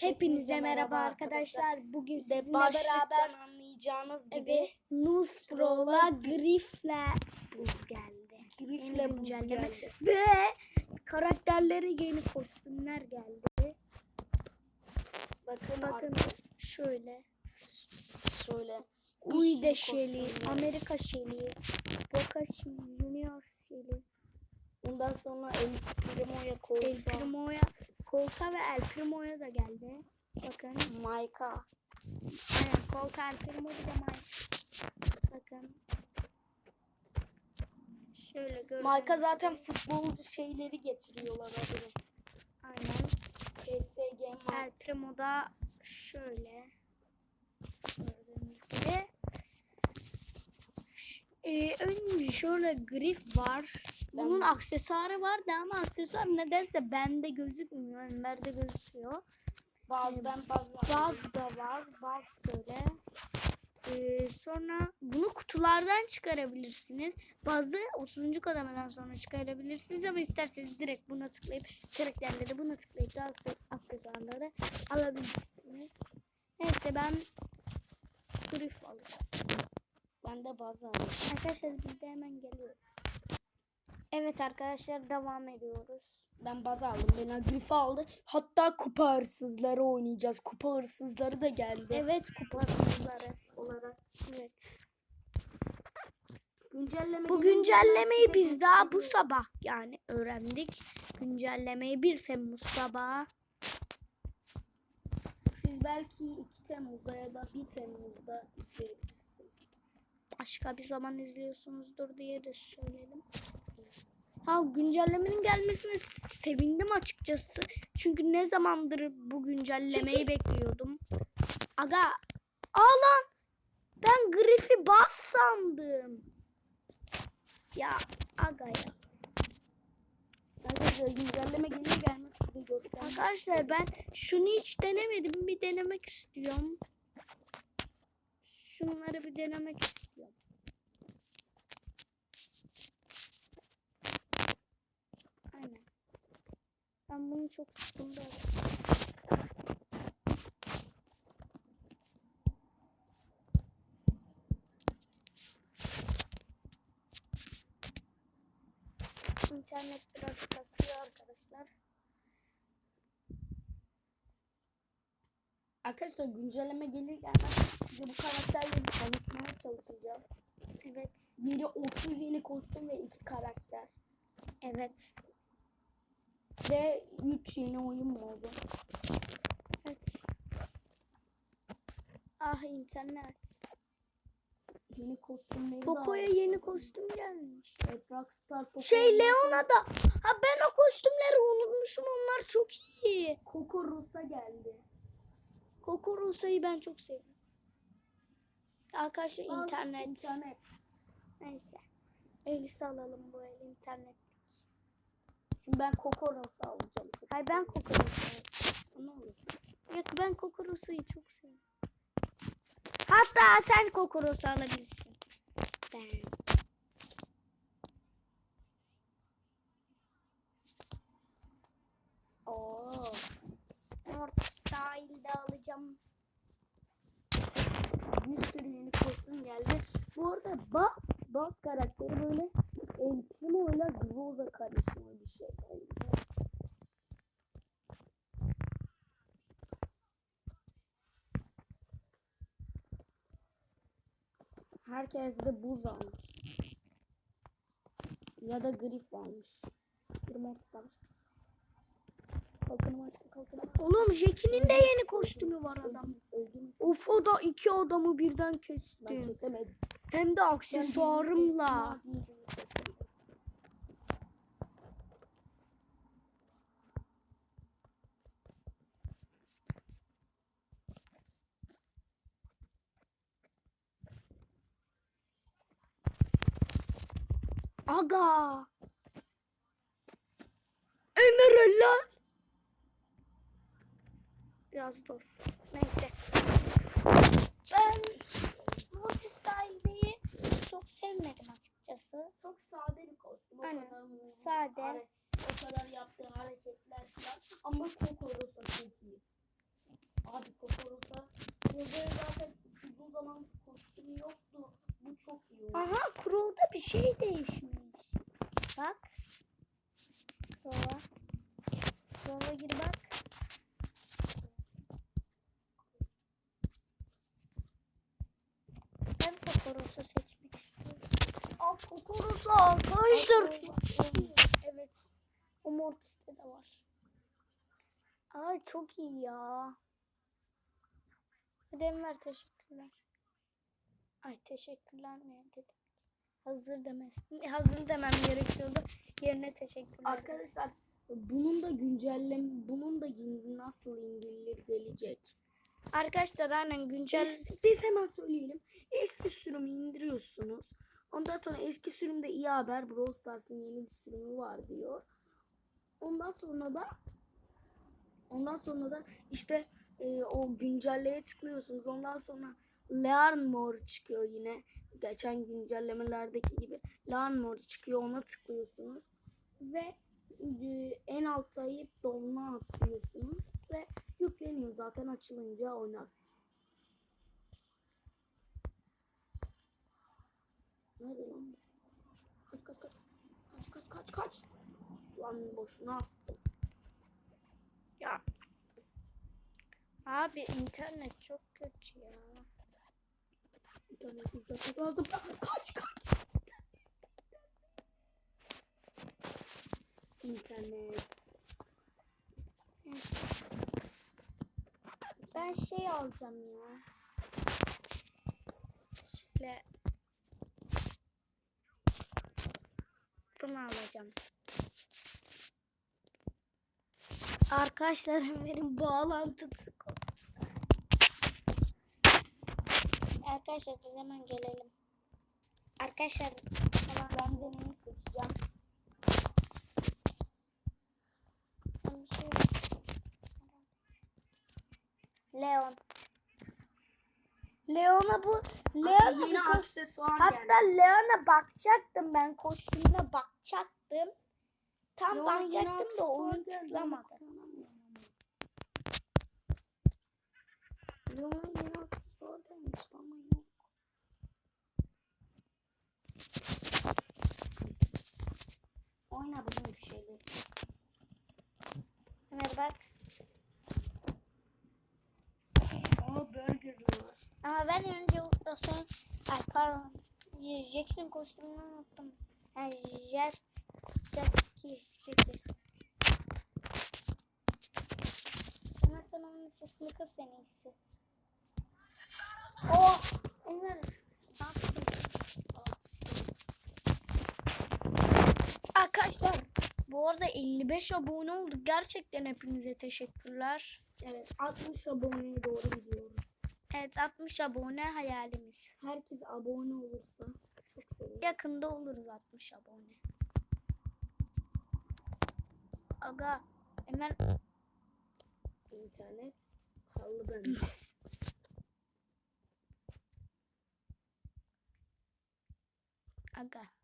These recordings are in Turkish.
Hepinize merhaba arkadaşlar. Bugün De sizinle beraber anlayacağınız gibi evet, Nuspro'la Griff'le buz geldi. Griff'le güncelleme. Ve karakterleri yeni kostümler geldi. bakın Bakın şöyle. şöyle Shelly, kostümler. Amerika Shelly, Boca Junior Shelly, Ondan sonra El Primo'ya El kolsa Primo'ya, Colta ve El Primo'ya da geldi. Bakın. Mayka. Aynen Colta El Primo bir de Mike. Bakın. Şöyle gördüğünüz Mayka zaten futbolcu şeyleri getiriyorlar habire. Aynen. PSG Mayka. El Primo'da şöyle. Gördüğünüz gibi. Ee, önce şöyle grif var. Bunun aksesuarı vardı ama aksesuar nedense bende gözükmüyor. Enver'de gözüküyor. Bazı ben bazı Bug da var. Bug böyle. Ee, sonra bunu kutulardan çıkarabilirsiniz. Bazı 30. kademeden sonra çıkarabilirsiniz ama isterseniz direkt buna tıklayıp karakterleri buna tıklayıp da akse- aksesuarları alabilirsiniz. Neyse ben grif alacağım. ben de bazı alıyorum. Arkadaşlar biz de hemen geliyoruz. Evet arkadaşlar devam ediyoruz. Ben bazı aldım. Ben Agrif'i aldı. Hatta kupa hırsızları oynayacağız. Kupa hırsızları da geldi. Evet kupalarımızları olarak. Evet. Güncelleme Bu güncellemeyi biz daha bu sabah yani öğrendik. Güncellemeyi 1 Temmuz sabahı. Siz belki 2 Temmuz'da ya da 1 Temmuz'da izleyebilirsiniz. Başka bir zaman izliyorsunuzdur diye de söyleyelim. Ha güncellemenin gelmesine sevindim açıkçası. Çünkü ne zamandır bu güncellemeyi bekliyordum. Aga, aa lan ben Griff'i bas sandım. Ya aga ya. Arkadaşlar güncelleme gelir gelmez size Arkadaşlar ben şunu hiç denemedim. Bir denemek istiyorum. Şunları bir denemek istiyorum. Ben bunu çok sıkıldım. İnternet biraz kasıyor arkadaşlar. Arkadaşlar güncelleme gelir gelmez size bu karakterleri tanıtmaya çalışacağız. Evet. Yeni 30 yeni kostüm ve 2 karakter. Evet. Ve 3 yeni oyun modu. Evet. Ah internet. Yeni kostümleri de Poco'ya yeni kostüm gelmiş. Evet, Rockstar Poco. Şey Leona da. Ha ben o kostümleri unutmuşum. Onlar çok iyi. Coco Rosa geldi. Coco Rosa'yı ben çok seviyorum. Arkadaşlar Al, internet. internet. Neyse. Elisi alalım bu el internet. Şimdi ben Coco Rosa alacağım. Hayır ben Rosa'yı. Ne olur? Yok ben Coco Rosa'yı çok seviyorum. Hatta sen Coco Rosa alabilirsin. Ben. Oo. Orta sahilde alacağım. Bir sürü yeni kostüm geldi. Bu arada Bas, Bas karakteri böyle El Primo ile Groza karışımı bir şey. Herkes de buz almış. Ya da grif almış. Bir mod almış. Kalkınım açtı kalkınım açtı. Oğlum Jackie'nin de yeni kostümü var adam. Of o da iki adamı birden Ben kestim. kesemedim. Hem de aksesuarımla. Ben Aga. Ömer lan. Biraz zor. Neyse. Ben Lotus sahildeyi çok sevmedim açıkçası. Çok sade bir kostüm. Aynen. Sade. O kadar yaptığı hareketler falan. Ama Kokorosa çok iyi. Abi Kokorosa. Burada zaten uzun zaman kostüm yoktu. Bu çok iyi. Oldu. Aha kurulda bir şey değişmiş. Bak. Sola. Sola gir bak. Ben kokorosu seçmek istiyorum. Al kokorosu arkadaşlar. Evet. O mortiste de var. Ay çok iyi ya. Ödem ver teşekkürler. Ay teşekkürler ne dedim. Hazır demez. Hazır demem gerekiyordu. Yerine teşekkürler. Arkadaşlar bunun da güncellem bunun da nasıl indirilir gelecek. Arkadaşlar aynen güncel Biz, biz hemen söyleyelim. Eski sürümü indiriyorsunuz. Ondan sonra eski sürümde iyi haber Brawl Stars'ın yeni bir sürümü var diyor. Ondan sonra da ondan sonra da işte e, o güncelleye tıklıyorsunuz. Ondan sonra Learn More çıkıyor yine. Geçen güncellemelerdeki gibi. Learn More çıkıyor. Ona tıklıyorsunuz. Ve e, en altta ayıp donuna atlıyorsunuz. Ve yükleniyor zaten açılınca oynarsınız. Nerede lan? Kaç kaç kaç. Kaç kaç kaç kaç. Lan boşuna attım. ya. Abi internet çok kötü ya. Bir tane düzeltmek lazım. Kaç kaç. İnternet. Ben şey alacağım ya. Şöyle bunu alacağım. Arkadaşlarım benim bağlantım sık oldu. Arkadaşlar biz hemen gelelim. Arkadaşlar tamam ben de neyi seçeceğim? Şey Leon. Leon'a bu Leon'a yeni kos- aksesuar Hatta geldi. Leon'a bakacaktım ben kostümüne bakacaktım. Tam yeni bakacaktım da oyun aksesuar geldi, tıklamadı. Leon'a yeni aksesuar gelmiş ama. Oyna bunun bir şeyleri. Ömer bak. Aa burger var. Ama ben önce Ultrason ay pardon Jackson kostümünü unuttum. Yani Jet Ski Jet'i. Ama sen onun sesini kız en iyisi. Oh! Ömer ne Arkadaşlar bu arada 55 abone olduk. Gerçekten hepinize teşekkürler. Evet 60 aboneye doğru gidiyoruz. Evet 60 abone hayalimiz. Herkes abone olursa çok sevinirim. Yakında oluruz 60 abone. Aga hemen İnternet kaldı bende. aga.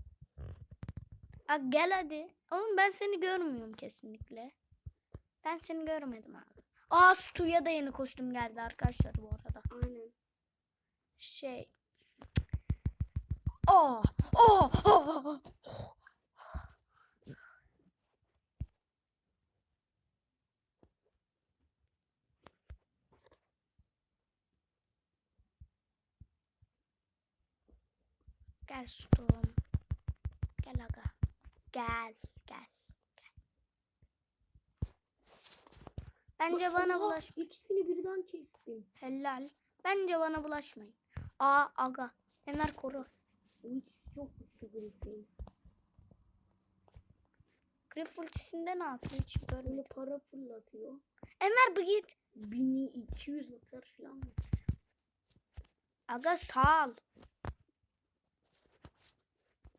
Aga gel hadi. Oğlum ben seni görmüyorum kesinlikle. Ben seni görmedim abi. Aa Stu'ya da yeni kostüm geldi arkadaşlar bu arada. Aynen. Şey. Oh, oh, oh, oh. Gel Stu'm. Gel aga. Gel, gel, gel. Bence bana Oha, bulaş. İkisini birden kestim. Helal. Bence bana bulaşmayın. Aa aga. Ömer koru. İkisi çok güçlü Griffin. Grif ultisinde ne yapıyor hiç görmedim. Böyle para fırlatıyor. Ömer bir git. 1200 atar falan. Aga sağ ol.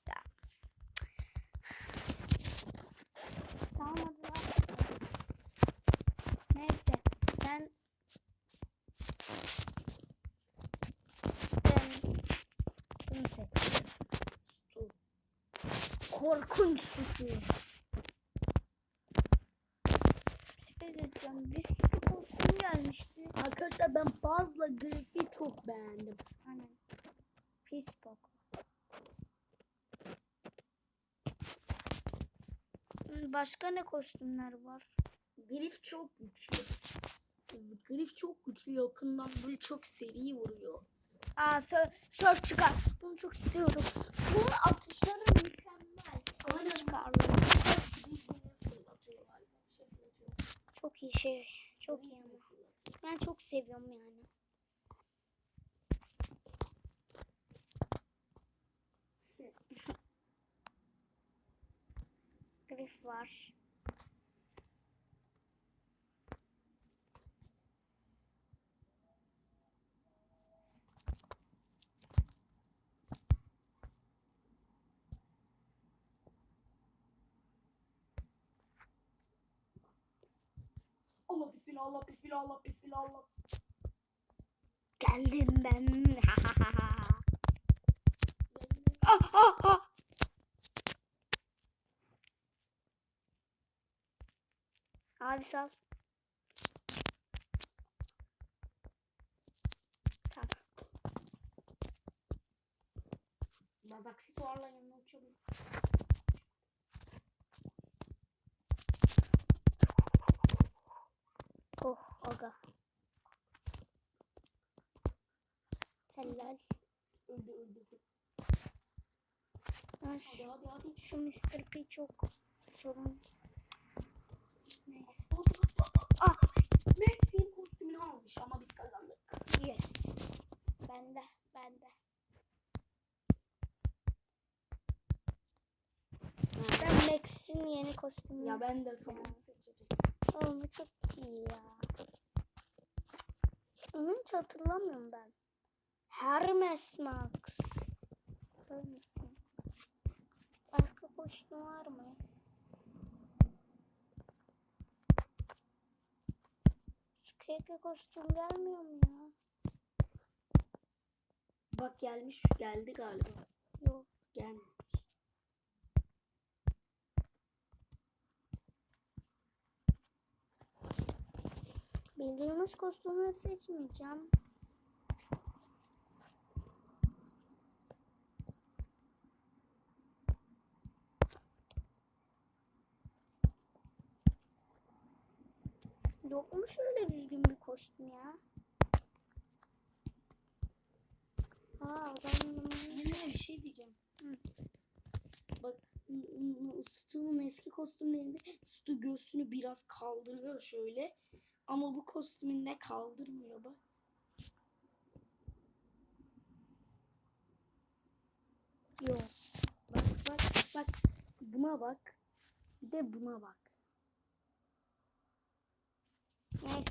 Ya. Tamam hadi lan. Neyse ben ben bunu seçtim. Su. Korkunç şey diyeceğim. Bir sürü kostüm gelmişti. Arkadaşlar ben fazla Griff'i çok beğendim. Aynen. Pis bok. Başka ne kostümler var? Grif çok güçlü. Grif çok güçlü yakından böyle çok seri vuruyor. Aa sör, sör çıkar. Bunu çok istiyorum. Bunun atışları mükemmel. Sör Aynen. çıkarları. Çok iyi şey. Çok iyi ama. Ben çok seviyorum yani. Grif var. Bismillah bismillah Allah bismillah. Geldim ben. ah, ah, ah. Abi sal. Tamam. Biraz aksesuarla yanına. Aga. Helal. Öldü öldü. Ben Hadi şu, hadi hadi. şu Mr. P çok sorun. Neyse. Ah! Max'in kostümünü almış ama biz kazandık. Yes. Bende. Bende. Ben Max'in yeni kostümünü Ya ben de sana seçeceğim. Oğlum bu çok iyi ya. Onu hiç hatırlamıyorum ben. Hermes Max. Hermes. Başka kostüm var mı? Keke kostüm gelmiyor mu ya? Bak gelmiş geldi galiba. Yok. Gelmiş. Bildiğimiz kostümü seçmeyeceğim. Yok mu şöyle düzgün bir kostüm ya? Aa ben Yine bir şey diyeceğim. Hı. Bak Stu'nun eski kostümlerinde Stu göğsünü biraz kaldırıyor şöyle. Ama bu kostümünde kaldırmıyor bak. yok. Bak bak bak. Buna bak. Bir de buna bak. Neyse.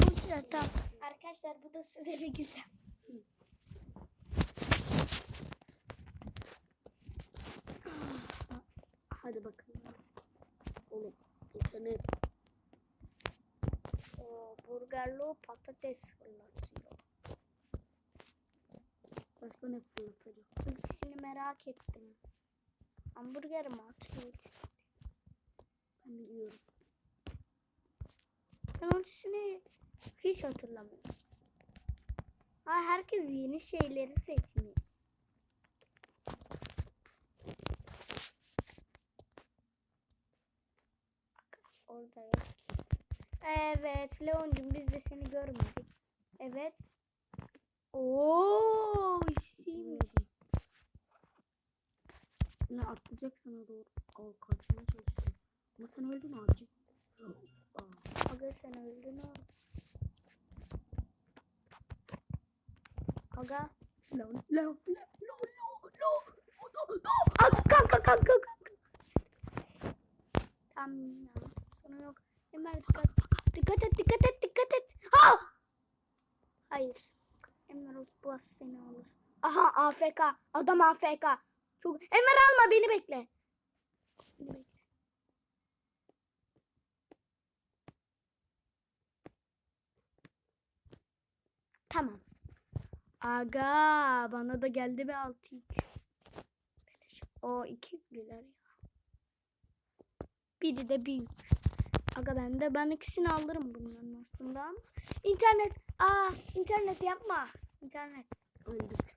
Arkadaşlar tamam. Arkadaşlar bu da size bir güzel. Hadi bakalım. Oğlum internet. O burgerlo patates fırlatıyor. Başka ne fırlatacak? Ultisini merak ettim. Hamburger mi atıyor ultisi? Ben biliyorum. Ben ultisini hiç hatırlamıyorum. Ha herkes yeni şeyleri seçmiş. Orada yok. Evet Leon'cum biz de seni görmedik. Evet. Oo, ultisiymiş. Ne atlayacak sana doğru. Al kaçmaya çalışıyor. Ama sen öldün. Aa. Aga sen öldün oğlum. Aga. Lo lo lo lo lo. Aga kanka kanka kanka. Tamam ya. Sonra yok. Ömer dikkat. Dikkat et dikkat et dikkat et. Ha! Hayır. O bas seni alır. Aha AFK. Adam AFK. Çok. Ömer alma beni bekle. Beni bekle. Tamam. Aga bana da geldi yük. Beleş. O iki güler ya. Biri de büyük. Aga ben de ben ikisini alırım bunların aslında. İnternet. Aa internet yapma. İnternet. Öldük.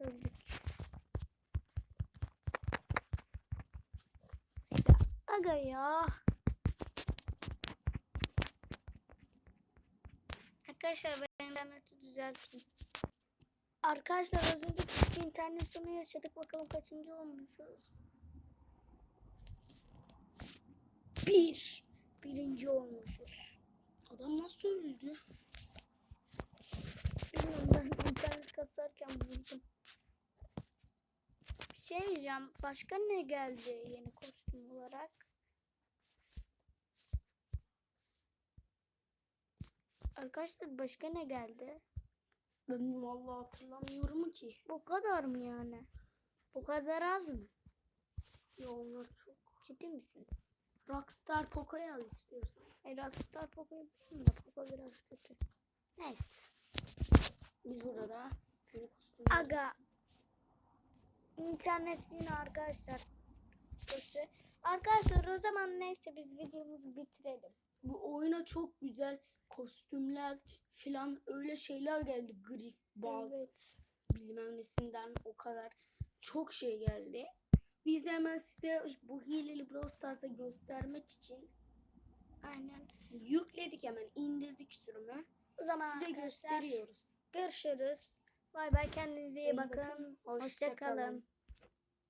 Öldük. Aga ya. Arkadaşlar ben interneti düzelteyim. Arkadaşlar az önce küçük internet sorunu yaşadık. Bakalım kaçıncı olmuşuz. Bir. Birinci olmuşuz. Adam nasıl öldü? Bilmiyorum ben internet kasarken buldum. Bir şey diyeceğim. Başka ne geldi yeni kostüm olarak? Arkadaşlar başka ne geldi? Ben vallahi hatırlamıyorum ki. Bu kadar mı yani? Bu kadar az mı? Ya onlar çok. Ciddi misin? Rockstar Poco'yu al istiyorsan. E, Rockstar Poco'yu biliyorum da Poco biraz kötü. Neyse. Biz burada da yeni kostüm. Aga. İnternet yine arkadaşlar kötü. Arkadaşlar o zaman neyse biz videomuzu bitirelim. Bu oyuna çok güzel kostümler filan öyle şeyler geldi. Grif, baz, Evet. bilmem nesinden o kadar çok şey geldi. Biz de hemen size bu hileli Brawl Stars'ı göstermek için Aynen. yükledik hemen indirdik sürümü. O zaman Size gösteriyoruz. görüşürüz. Bay bay kendinize iyi İyi bakın. bakın, hoşça Hoşça kalın.